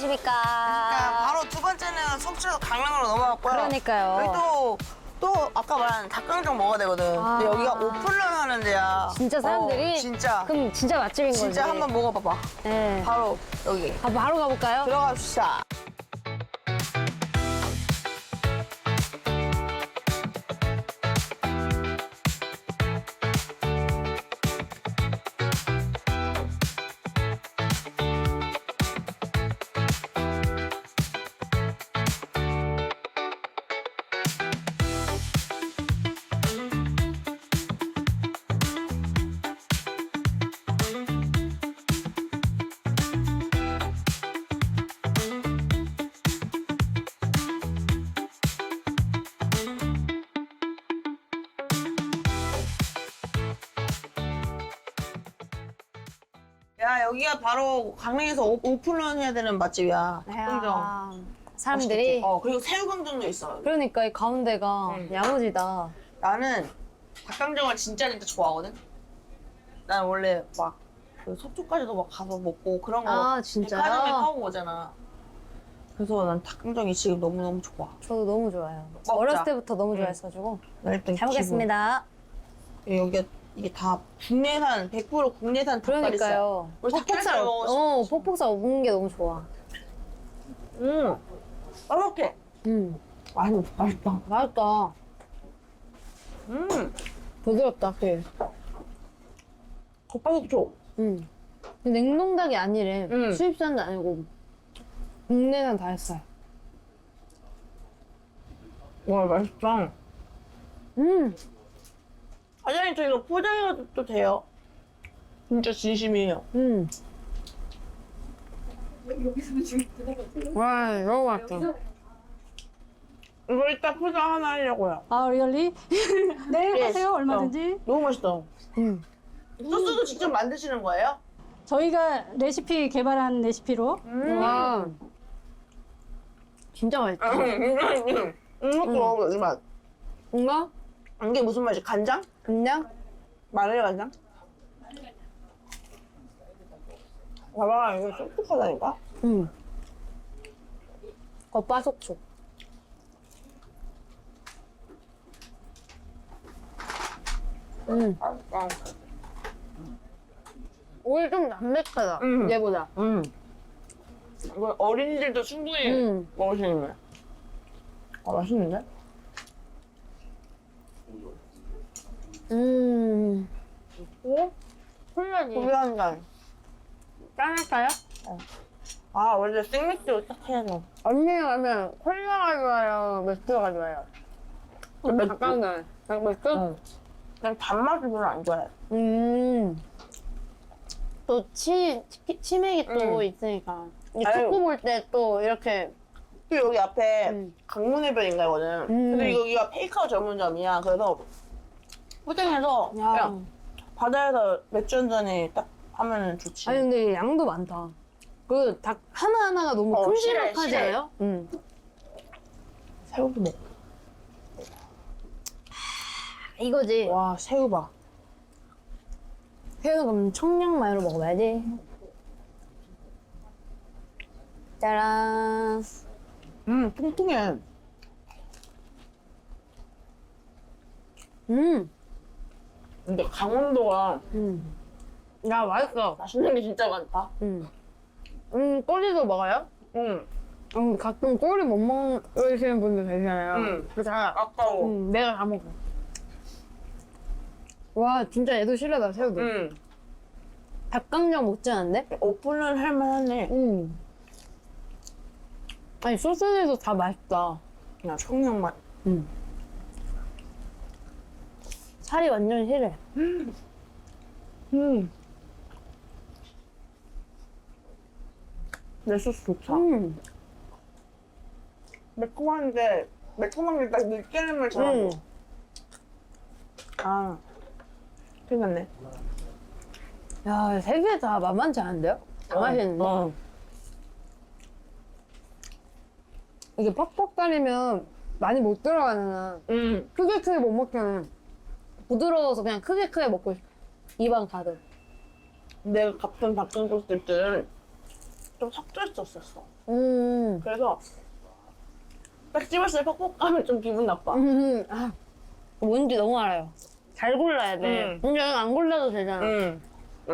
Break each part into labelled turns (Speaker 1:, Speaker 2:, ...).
Speaker 1: 안녕하십니까.
Speaker 2: 그러니까 바로 두 번째는 속초에서 강릉으로 넘어갔고요.
Speaker 1: 그러니까요.
Speaker 2: 여기 또, 또 아까 말한 닭강정 먹어야 되거든.
Speaker 1: 아.
Speaker 2: 근데 여기가 오픈런 하는 데야.
Speaker 1: 진짜 사람들이
Speaker 2: 어, 진짜.
Speaker 1: 그럼 진짜 맛집인 거지.
Speaker 2: 진짜 한번 먹어봐봐.
Speaker 1: 네.
Speaker 2: 바로 여기.
Speaker 1: 아, 바로 가볼까요?
Speaker 2: 들어갑시다. 야, 여기가 바로 강릉에서 오- 오픈런 해야 되는 맛집이야. 닭강정.
Speaker 1: 아, 사람들이.
Speaker 2: 어, 그리고 새우강정도 있어.
Speaker 1: 그러니까 이 가운데가
Speaker 2: 응.
Speaker 1: 야무지다.
Speaker 2: 나는 닭강정을 진짜 진짜 좋아하거든. 난 원래 막그 속초까지도 막 가서 먹고 그런 거
Speaker 1: 아, 진짜요?
Speaker 2: 백화점에 사고 오잖아. 그래서 난 닭강정이 지금 너무 너무 좋아.
Speaker 1: 저도 너무 좋아요.
Speaker 2: 먹자.
Speaker 1: 어렸을 때부터 너무 좋아했어가지고.
Speaker 2: 나 일단
Speaker 1: 잘 먹겠습니다.
Speaker 2: 기분. 여기가 이게 다 국내산 100% 국내산 닭다리살.
Speaker 1: 그러니까요.
Speaker 2: 우리 닭다리살
Speaker 1: 폭폭살,
Speaker 2: 먹었어.
Speaker 1: 어, 폭폭살 먹는 게 너무 좋아.
Speaker 2: 음, 바삭해.
Speaker 1: 음,
Speaker 2: 맛있 맛있다.
Speaker 1: 맛있다.
Speaker 2: 음,
Speaker 1: 부드럽다, 그.
Speaker 2: 겉바속촉.
Speaker 1: 음. 냉동닭이 아니래.
Speaker 2: 음.
Speaker 1: 수입산도 아니고. 국내산 다 했어요.
Speaker 2: 와 맛있다.
Speaker 1: 음,
Speaker 2: 사장님 저 이거 포장해도 돼요? 진짜 진심이에요.
Speaker 1: 음. 와, 너무 맛있다.
Speaker 2: 이거 이따 포장 하나 하려고요.
Speaker 3: 아, 리얼리? 네,
Speaker 2: 예.
Speaker 3: 하세요. 얼마든지.
Speaker 2: 너무 맛있다.
Speaker 1: 음.
Speaker 2: 소스도 직접 만드시는 거예요?
Speaker 3: 저희가 레시피 개발한 레시피로.
Speaker 1: 와. 진짜 맛있다.
Speaker 2: 음, 이것도 이 맛.
Speaker 1: 뭔가?
Speaker 2: 이게 무슨 맛이? 간장? 마늘 간장? 봐봐, 이거 촉촉하다니까?
Speaker 1: 음. 겉바 속촉. 음.
Speaker 2: 맛있다.
Speaker 1: 오일 좀 담백하다.
Speaker 2: 음.
Speaker 1: 얘보다.
Speaker 2: 음. 이거 어린이들도 충분히
Speaker 1: 음.
Speaker 2: 먹을 수 있는 거야. 아, 맛있는데?
Speaker 1: 음. 오? 콜라지.
Speaker 2: 고기 한 잔.
Speaker 1: 짠할까요?
Speaker 2: 아, 원래 생맥주 딱 해야 돼.
Speaker 1: 언니가 가면 콜라가 좋아요? 맥주가 좋아요?
Speaker 2: 맥주.
Speaker 1: 닭강정. 맥주?
Speaker 2: 응. 그냥 단맛을 별로 안 좋아해.
Speaker 1: 음. 또 치, 치, 치맥이 또
Speaker 2: 음.
Speaker 1: 있으니까. 이
Speaker 2: 아유.
Speaker 1: 축구 볼 때 또 이렇게.
Speaker 2: 또 여기 앞에
Speaker 1: 음.
Speaker 2: 강문해변인가거든.
Speaker 1: 음.
Speaker 2: 근데 여기가 페이커 전문점이야. 그래서 포장해서
Speaker 1: 야.
Speaker 2: 그냥 바다에서 맥주 한 잔에 딱 하면 좋지.
Speaker 1: 아니, 근데 양도 많다. 그 닭 하나 하나가 너무
Speaker 2: 어,
Speaker 1: 큼지막하지
Speaker 2: 실해, 실해.
Speaker 1: 않아요? 응.
Speaker 2: 새우도 먹.
Speaker 1: 이거지.
Speaker 2: 와 새우 봐.
Speaker 1: 회는 그럼 청량마요로 먹어봐야지. 짜란.
Speaker 2: 음 통통해.
Speaker 1: 음.
Speaker 2: 근데 강원도가
Speaker 1: 음. 야, 맛있어.
Speaker 2: 맛있는 게 진짜 많다.
Speaker 1: 음. 음, 꼬리도 먹어요?
Speaker 2: 응.
Speaker 1: 음, 가끔 꼬리 못 먹으시는 분들 계시잖아요.
Speaker 2: 음.
Speaker 1: 그래서 다,
Speaker 2: 아까워.
Speaker 1: 음, 내가 다 먹어. 와, 진짜 얘도 실하다, 새우도.
Speaker 2: 응.
Speaker 1: 닭강정 못지않은데?
Speaker 2: 오픈을 할만하네.
Speaker 1: 음. 아니, 소스에서 다 맛있다.
Speaker 2: 그냥 청양 맛.
Speaker 1: 음. 살이 완전 실해.
Speaker 2: 음. 내 소스 좋다.
Speaker 1: 음.
Speaker 2: 매콤한데 매콤한 게 딱 느끼함을 잘하고.
Speaker 1: 음.
Speaker 2: 아. 났네.
Speaker 1: 야, 세 개 다 만만치 않은데요? 다 맛있는데?
Speaker 2: 어.
Speaker 1: 이게 퍽퍽 다리면 많이 못 들어가잖아.
Speaker 2: 음.
Speaker 1: 크게 크게 못 먹잖아. 부드러워서 그냥 크게 크게 먹고 싶어. 입안 가득.
Speaker 2: 내가 갔던 닭강정집들은 좀 섞여 있었었어.
Speaker 1: 음.
Speaker 2: 그래서 딱 씹었을 때 퍽퍽하면 좀 기분 나빠.
Speaker 1: 음. 아, 뭔지 너무 알아요. 잘 골라야 돼.
Speaker 2: 음.
Speaker 1: 근데 안 골라도 되잖아.
Speaker 2: 응.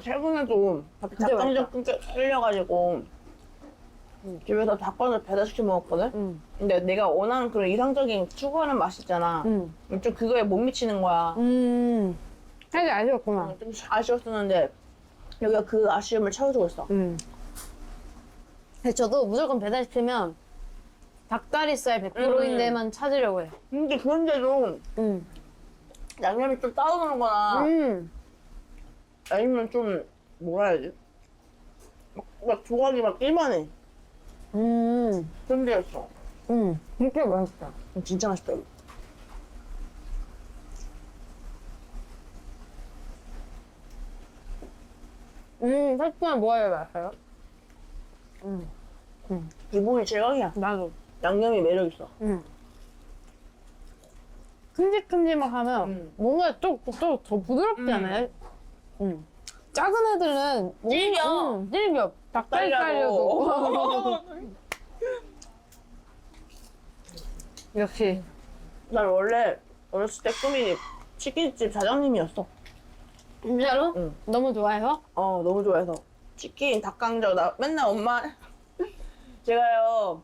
Speaker 2: 최근에도 끊겨 살려가지고 집에서 닭강정 배달시켜 먹었거든?
Speaker 1: 음.
Speaker 2: 근데 내가 원하는 그런 이상적인 추구하는 맛 있잖아.
Speaker 1: 음.
Speaker 2: 좀 그거에 못 미치는 거야.
Speaker 1: 음. 살짝 아쉬웠구나.
Speaker 2: 좀 아쉬웠었는데 여기가 그 아쉬움을 채워주고 있어.
Speaker 1: 음. 근데 저도 무조건 배달시키면 닭다리살 100%인
Speaker 2: 음.
Speaker 1: 데만 찾으려고 해요.
Speaker 2: 근데 그런데도
Speaker 1: 음.
Speaker 2: 양념이 좀 따오는 거나
Speaker 1: 음.
Speaker 2: 아니면 좀 뭐라 해야 되지? 막, 막 조각이 막 일만해.
Speaker 1: 음.
Speaker 2: 데였어.
Speaker 1: 음. 진짜 맛있다.
Speaker 2: 진짜 맛있다. 이거.
Speaker 1: 음, 살짝 뭐가 맛있어요? 음.
Speaker 2: 기본이 제각이야.
Speaker 1: 나도.
Speaker 2: 양념이 매력 있어.
Speaker 1: 음. 큼직큼직하면
Speaker 2: 음.
Speaker 1: 뭔가 좀더 부드럽지
Speaker 2: 음.
Speaker 1: 않아요? 음. 작은 애들은
Speaker 2: 질겨.
Speaker 1: 음, 질겨. 닭다리살려도. 역시.
Speaker 2: 난 원래 어렸을 때 꿈이 치킨집 사장님이었어.
Speaker 1: 진짜로?
Speaker 2: 응.
Speaker 1: 너무 좋아해서?
Speaker 2: 어, 너무 좋아해서. 치킨, 닭강정, 나 맨날 엄마, 제가요,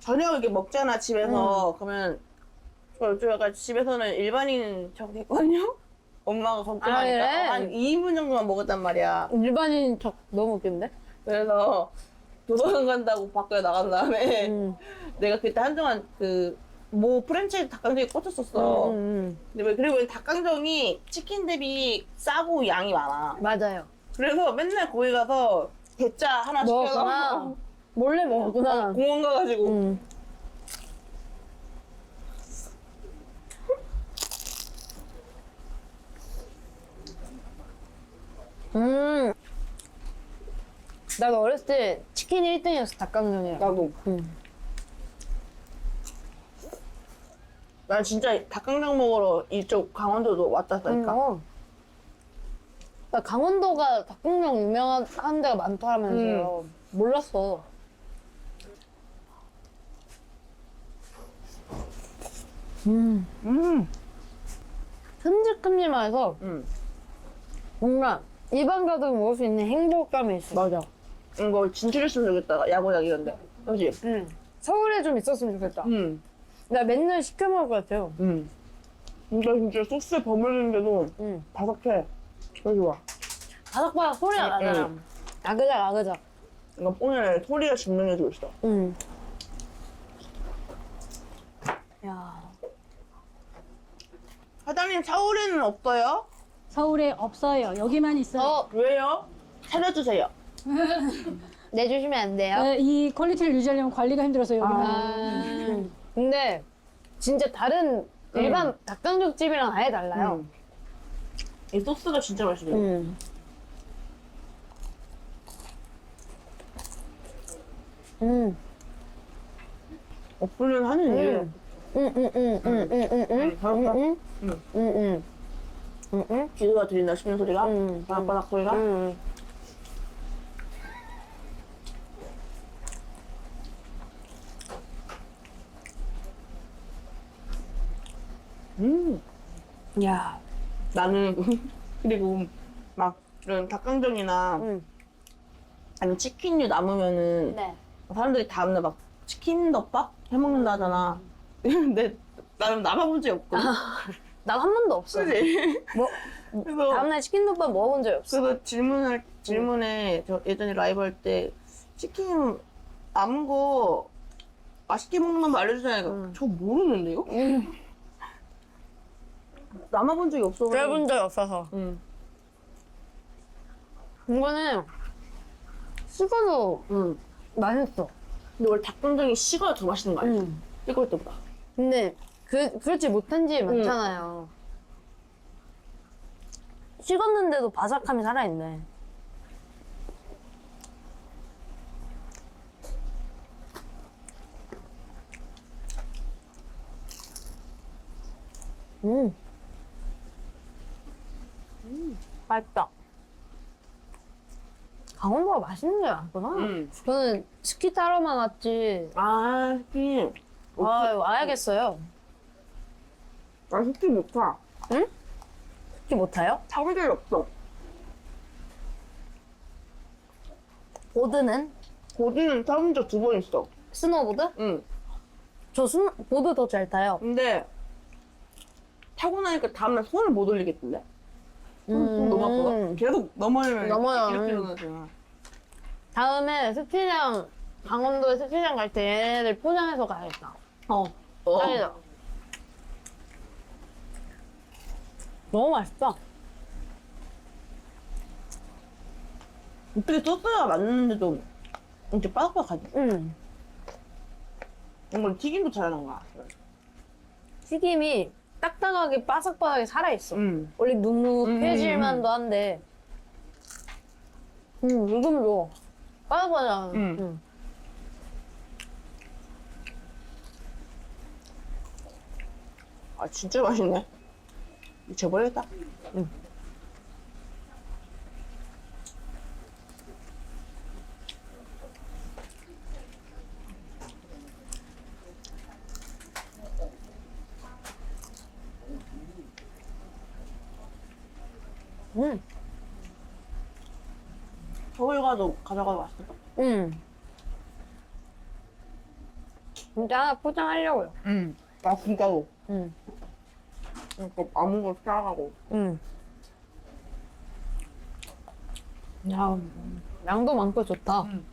Speaker 2: 저녁 이렇게 먹잖아, 집에서. 그러면, 저, 저 약간 집에서는 일반인 척 했거든요? 엄마가 걱정하니까.
Speaker 1: 아, 그래?
Speaker 2: 어, 한 2인분 정도만 먹었단 말이야.
Speaker 1: 일반인 척 너무 웃긴데?
Speaker 2: 그래서 도서관 간다고 밖에 나간 다음에
Speaker 1: 음.
Speaker 2: 내가 그때 한동안 그, 뭐 프랜차이즈 닭강정에 꽂혔었어.
Speaker 1: 음, 음,
Speaker 2: 근데 왜- 그리고 닭강정이 치킨 대비 싸고 양이 많아.
Speaker 1: 음. 맞아요.
Speaker 2: 그래서 맨날 거기 가서 대짜 하나
Speaker 1: 먹었구나.
Speaker 2: 시켜서
Speaker 1: 몰래 먹었구나.
Speaker 2: 공원 가가지고
Speaker 1: 음. 음. 나도 어렸을 때 치킨 1등이었어, 닭강정이랑.
Speaker 2: 나도
Speaker 1: 음.
Speaker 2: 난 진짜 닭강정 먹으러 이쪽 강원도도 왔다니까
Speaker 1: 어. 나 강원도가 닭강정 유명한 한 데가 많더라면서요. 몰랐어. 음.
Speaker 2: 음.
Speaker 1: 큼직큼직해서
Speaker 2: 음.
Speaker 1: 뭔가 입안 가득 먹을 수 있는 행복감이 있어.
Speaker 2: 맞아 이거 진출했으면 좋겠다 야구장 이런데 그지?
Speaker 1: 응. 서울에 좀 있었으면 좋겠다.
Speaker 2: 음.
Speaker 1: 나 맨날 시켜 먹을 것 같아요.
Speaker 2: 음. 진짜 진짜 소스에 버무리는데도
Speaker 1: 응.
Speaker 2: 바삭해 되게 좋아
Speaker 1: 바삭바삭 소리가
Speaker 2: 응,
Speaker 1: 나잖아.
Speaker 2: 응.
Speaker 1: 아그작 아그작.
Speaker 2: 이거 오늘 소리가 증명해주고 있어
Speaker 1: 응. 야.
Speaker 2: 사장님 서울에는 없어요?
Speaker 3: 서울에 없어요. 여기만 있어요.
Speaker 1: 어,
Speaker 2: 왜요? 살려주세요
Speaker 1: 내주시면 안 돼요?
Speaker 3: 네, 이 퀄리티를 유지하려면 관리가 힘들어서 여기만.
Speaker 1: 아. 근데 진짜 다른 일반 닭강정 집이랑 아예 달라요.
Speaker 2: 음. 이 소스가 진짜 맛있어
Speaker 1: 음. 음.
Speaker 2: 어플은 하는 일
Speaker 1: 음. 음, 음, 음, 음, 음, 음, 음, 음? 음,
Speaker 2: 응.
Speaker 1: 음, 음, 음, 음,
Speaker 2: 기도가 들린다 씹는 소리가
Speaker 1: 음.
Speaker 2: 바삭바삭 소리가
Speaker 1: 음.
Speaker 2: 음.
Speaker 1: 야.
Speaker 2: 나는 그리고 막 이런 닭강정이나
Speaker 1: 음.
Speaker 2: 아니면 치킨류 남으면은
Speaker 1: 네.
Speaker 2: 사람들이 다음날 막 치킨 덮밥 해 먹는다 하잖아. 근데 나는 남아본 적이 없거든.
Speaker 1: 난 한 번도 없어.
Speaker 2: 그지?
Speaker 1: 뭐,
Speaker 2: 그래서
Speaker 1: 다음날 치킨덮밥 먹어본 적이 없어.
Speaker 2: 그래서 질문을 질문에 저 예전에 라이브 할 때 치킨 남은 거 맛있게 먹는 거 알려주잖아요.
Speaker 1: 음.
Speaker 2: 저 모르는데요? 남아본 적이 없어.
Speaker 1: 그래본 적이 없어서.
Speaker 2: 응.
Speaker 1: 이거는 식어도
Speaker 2: 응.
Speaker 1: 맛있어.
Speaker 2: 근데 원래 닭강정이 식어야 더 맛있는 거 알지?
Speaker 1: 음.
Speaker 2: 뜨거울 때보다.
Speaker 1: 근데 그 그렇지 못한 집이 많잖아요. 식었는데도 바삭함이 살아있네. 음. 맛있다. 강원도가 맛있는 게 많구나.
Speaker 2: 음.
Speaker 1: 저는 스키 타러만 왔지.
Speaker 2: 아, 스키.
Speaker 1: 아, 와야겠어요.
Speaker 2: 나 스키 못 타.
Speaker 1: 스키 못 타요?
Speaker 2: 타본 적이 없어.
Speaker 1: 보드는?
Speaker 2: 보드는 타본 적 두 번 있어.
Speaker 1: 스노보드?
Speaker 2: 응.
Speaker 1: 저 스노, 보드 더 잘 타요.
Speaker 2: 근데 타고 나니까 다음날 손을 못 올리겠던데? 손 너무 아프다. 계속 넘어지면
Speaker 1: 넘어요.
Speaker 2: 이렇게
Speaker 1: 음.
Speaker 2: 일어나잖아.
Speaker 1: 다음에 스키장, 강원도에 스키장 갈 때 얘네들 포장해서 가야겠다.
Speaker 2: 어. 어.
Speaker 1: 짱이다. 너무 맛있다.
Speaker 2: 어떻게 소스가 맞는데도 이렇게 바삭바삭하지?
Speaker 1: 음.
Speaker 2: 이걸 튀김도 잘하는 거야.
Speaker 1: 튀김이 딱딱하게 바삭바삭하게 살아있어.
Speaker 2: 응.
Speaker 1: 원래
Speaker 2: 음,
Speaker 1: 눅눅해질만도 한데. 음, 이건 좋아. 바삭바삭.
Speaker 2: 음.
Speaker 1: 음.
Speaker 2: 아, 진짜 맛있네. 잊어버렸다.
Speaker 1: 음.
Speaker 2: 서울 가도 가져가도 맛있겠다.
Speaker 1: 음. 진짜 하나 포장하려고요.
Speaker 2: 응. 아, 진짜로.
Speaker 1: 음.
Speaker 2: 그러니까 아무것도 싸가고.
Speaker 1: 음. 야, 양도 많고 좋다.
Speaker 2: 음.